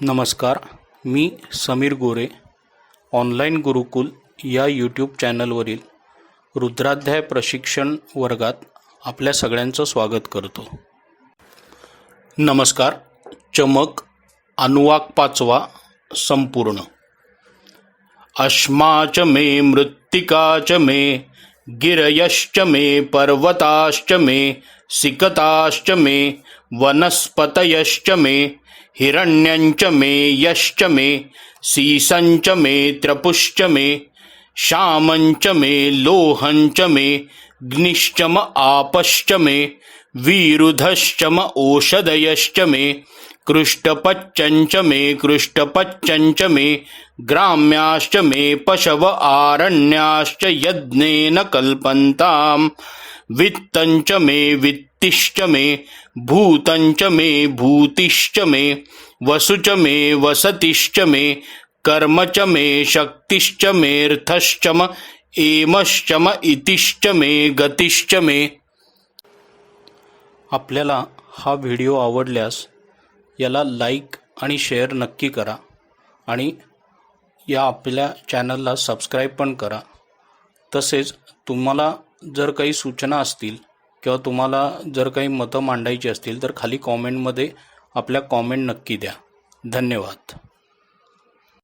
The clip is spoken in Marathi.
नमस्कार मी समीर गोरे ऑनलाईन गुरुकुल या यूट्यूब चॅनलवरील रुद्राध्याय प्रशिक्षण वर्गात आपल्या सगळ्यांचं स्वागत करतो. नमस्कार चमक अनुवाक पाचवा संपूर्ण. अश्माच मे मृत्तिका च मे गिरयश्च मे पर्वताश्च मे सिकताश्च मे वनस्पतयश्च मे हिरण्यञ्च मे यश्च मे सीसञ्च मे त्रपुश्च मे श्यामञ्च मे लोहञ्च मे ग्निश्चम आपश्च मे वीरुधश्चम ओषधयश्च मे कृष्टपच्चञ्च मे कृष्टपच्चञ्च मे ग्राम्याश्च मे पशव आरण्याश्च यज्ञेन कल्पन्ताम्। वित्तञ्च मे वित्तिश्च मे भूतञ्च मे भूतिश्च मे वसुच मे वसतिश्च मे कर्म च मे शक्तिश्च मेऽर्थश्चम एमश्चम इतिश्च मे गतिश्च मे। आपल्याला हा व्हिडिओ आवडल्यास याला लाईक आणि शेअर नक्की करा. आणि या आपल्या चॅनलला सबस्क्राईब पण करा. तसेच तुम्हाला जर काही सूचना असतील किंवा तुम्हाला जर काही मतं मांडायची असतील तर खाली कॉमेंटमध्ये आपल्या कॉमेंट नक्की द्या. धन्यवाद.